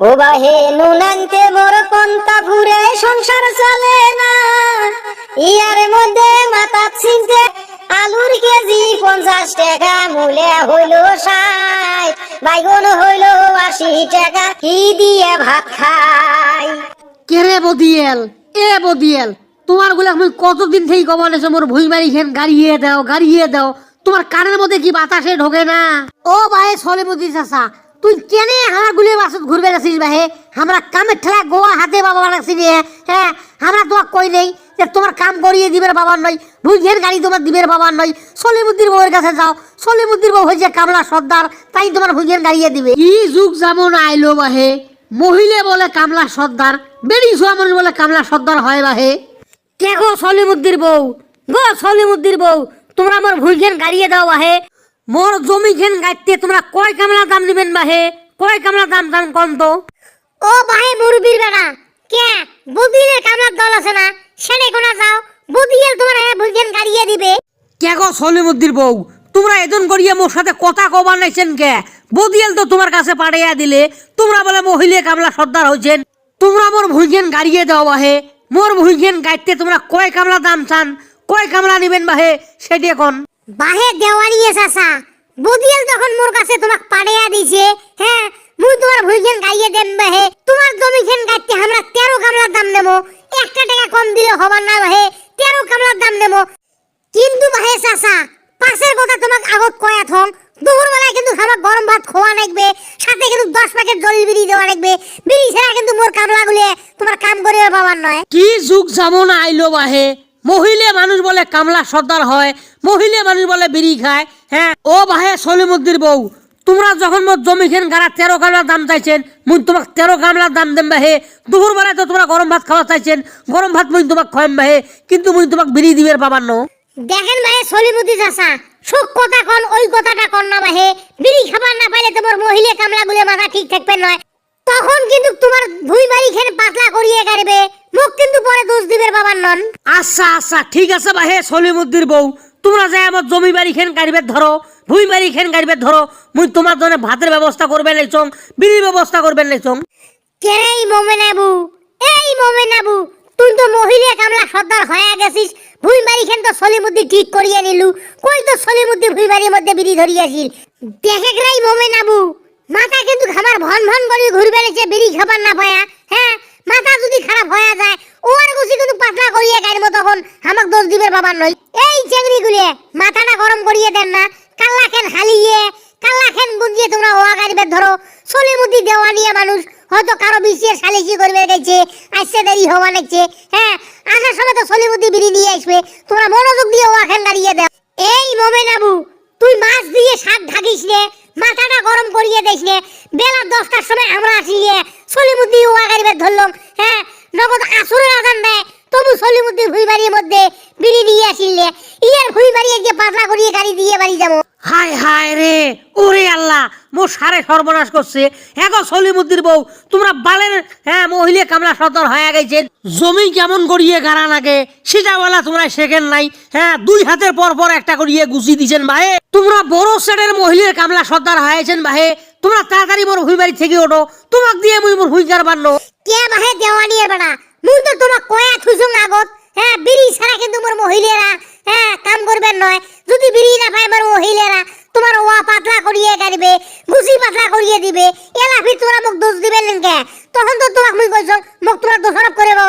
ও বাহে নুনান্তে মোর পন্তা ঘুরে সংসার চলে না। ইয়ার মধ্যে মাথা ছিনতে আলুর কেজি পঞ্চাশ টাকা মূলে হইল ষাট। বাইগন হইল আশি টাকা কি দিয়ে ভাত খাই? কেরে বদিয়েল? এ বদিয়েল তোমারগুলা আমি কতদিন থেকে কমানেছো মোর ভুই মারি খেন গাড়িয়ে দাও গাড়িয়ে দাও তোমার কানের মধ্যে কি বাতাসে ঢোকে না? ও ভাই সলে মদি চাষা তুই কেনে আমার গুলিয়ে বাসত ঘুরবে গেছিস ভাই আমরা কামের ঠেলা গোয়া হাতে বাবা রাখছি রে হ্যাঁ আমরা তোমার কই নেই যে তোমার কাম করিয়ে দিবের বাবার নয় ভুইঝের গাড়ি তোমার দিবের বাবার নয় সলিমুদ্দির বউয়ের কাছে যাও। সলিমুদ্দির বউ হয়েছে কামলা সর্দার তাই তোমার ভুইঝের গাড়িয়ে দিবে। ই যুগ যেমন আইলো বাহে মহিলা বলে কামলা সর্দার বেড়ি ছোয়া মানুষ বলে কামলা সর্দার হয় বাহে কে গো সলিমুদ্দির বউ? গো সলিমুদ্দির বউ তোমরা আমার ভুইখেন গাড়িয়ে দাও বাহে মোর জমি খেন গাইতে তোমরা কয় কামলা দাম দিবেন বাহে? কয় কামলা দাম দাম কম তো? ও ভাই মুরবির বেড়া। কে? বুদিলের কামলার দল আছে না? সেনে কোনা যাও। বুদিয়েল তোমার হ্যাঁ ভুলছেন গাড়িয়ে দিবে। কে গো সলিমুদ্দির বউ? তোমরা এজন করিয়া মোর সাথে কথা কবার নাইছেন কে? বদিয়াল তো তোমার কাছে পাঠাইয়া দিলে। তোমরা বলে মহিলা কামলা সর্দার হইছেন। তোমরা মোর ভুইখেন গাড়িয়ে দাও বাহে। মোর ভুইখেন গাইতে তোমরা কয় কামলা দাম চান? কয় কামলা নিবেন বাহে? সেটি এখন বাহে দেওয়ারিয়ে চাচা। বুদিয়েল যখন মোর কাছে তোমাক পাড়িয়া দিছে হ্যাঁ মুই তোমার ভুলছেন গাইয়ে দেন বাহে তোমার জমি খেন গাইতে আমরা তেরো কামলার দাম নেব একটা টাকা কম দিলে হবার না বাহে তেরো কামলার দাম নেব কিন্তু বাহে চাচা পাশের কথা তোমাক আগত কয়া থং দুপুর বেলায় কিন্তু আমার গরম ভাত খোয়া লাগবে, সাথে কিন্তু দশ প্যাকেট জল বিড়ি দেওয়া লাগবে, বিড়ি ছাড়া কিন্তু মোর কামলা গুলিয়ে তোমার কাম করে পাবার নয়। কি যুগ যেমন আইলো বাহে মহিলা মানুষ বলে কামলা সর্দার হয়, মহিলা মানুষ বলে বিড়ি খায় হ্যাঁ? ও বাহে সলিমুদ্দির বউ, তোমরা যখন মোর জমি খেন গাড়া তেরো কামলার দাম চাইছেন মুই তোমাক তেরো কামলার দাম দেম বাহে। দুপুর বেলায় তো তোমরা গরম ভাত খাওয়া চাইছেন, গরম ভাত মুই তোমাক খাওয়াম বাহে, কিন্তু মুই তোমাক বিড়ি দিবের পাবার ন। দেখেন ভাই সলিমুদ্দি চাচা, সুখ কথা কন, ওই কথাটা কন না বাহে, বিড়ি খাবার না পাইলে তোমার মহিলা কামলা গুলে মাথা ঠিক থাকবে নয় তখন কিন্তু তোমার ভুই বাড়ি খেয়ে পাতলা করিয়ে গাড়বে মুখ কিন্তু পরে দোষ দিবে বাবার নন। আচ্ছা আচ্ছা ঠিক আছে বা হে সলিমুদ্দির বউ তোমরা যাই আমার জমি বাড়ি খেন গাড়িবে ধরো ভুই বাড়ি খেন গাড়িবে ধরো মুই তোমার জন্য ভাতের ব্যবস্থা করবে নাই চং বিড়ির ব্যবস্থা করবে নাই চং। কেরেই মোমেন আবু এই মোমেন আবু তুই তো মহিলা কামলা সর্দার হয়ে গেছিস ভুই বাড়ি খেন তো সলিমুদ্দি ঠিক করিয়ে নিলু কই তো সলিমুদ্দি ভুই বাড়ির মধ্যে বিড়ি ধরিয়াছিল? দেখে গ্রাই মোমেন আবু মাথা কিন্তু খাবার ভন ভন করে ঘুরবে নিচে বিড়ি খাবার না পায়া হ্যাঁ? মাথা যদি খারাপ হয়ে যায় ওর গুছি কিন্তু পাতলা করিয়ে গাইব তখন, আমাক দোষ দিবের বাবার নয় এই চেংড়ি গুলে মাথাটা গরম করিয়ে দেন না, কাল্লা খেন হালিয়ে, কাল্লা খেন গুঞ্জিয়ে তোমরা ওয়া গাড়িবে ধরো। সলিমুদ্দি দেওয়া নিয়ে মানুষ, হয়তো কারও বিশের সালিশি করবে গেছে আসছে দেরি হওয়া লাগছে হ্যাঁ? আসার সময় তো সলিমুদ্দি বিড়ি নিয়ে আসবে, তোমরা মনোযোগ দিয়ে ওয়া খেন গাড়িয়ে দাও। এই মোমেন আবু তুই মাছ দিয়ে শাক ঢাকিস নে, মাথাটা গরম করিয়ে দিস নে, বেলা দশটার সময় আমরা আসি আসিয়ে সলিমুদ্দি ওয়া গাড়িবে ধরলাম হ্যাঁ? নগদ আসরের আদান দেয়, তবু সলিমুদ্দি ভুই বাড়ির মধ্যে বিড়ি নিয়ে আসিলে ইয়ার ভুই বাড়িয়ে গিয়ে পাতলা করিয়ে গাড়ি দিয়ে বাড়ি যাব। হায় হায় রে। ওরে আল্লাহ, মো সারে সর্বনাশ করছে। এখন সলিমুদ্দির বউ, তোমরা বালের হ্যাঁ মহিলা কামলা সদর হয়ে গেছেন। জমি কেমন করিয়ে গাড়া সেটা বলা তোমরা শেখেন নাই। হ্যাঁ দুই হাতের পর পর একটা করিয়ে গুছি দিছেন ভাই তোমরা বড় সেটের মহিলার কামলা সর্দার হয়েছেন ভাই তোমরা তাড়াতাড়ি মোর হুই বাড়ি থেকে ওঠো। তোমাক দিয়ে মুই মোর হুই কারবার নো কে বাহে দেওয়ানিয়ে বেড়া? মুই তো তোমাক কয়া থুসুং আগত। হ্যাঁ বিড়ি ছাড়া কিন্তু মোর মহিলারা হ্যাঁ কাম করবেন নয়। যদি বিড়ি না পাইবার ওহিলেরা তোমার ওয়া পাতলা করিয়ে কারিবে গুজি পাতলা করিয়ে দিবে এলা তোরা মোক দোষ দিবে লেনকে তখন তো তোমাক মুই কইছ মোক তোরা দোষ করে বাবা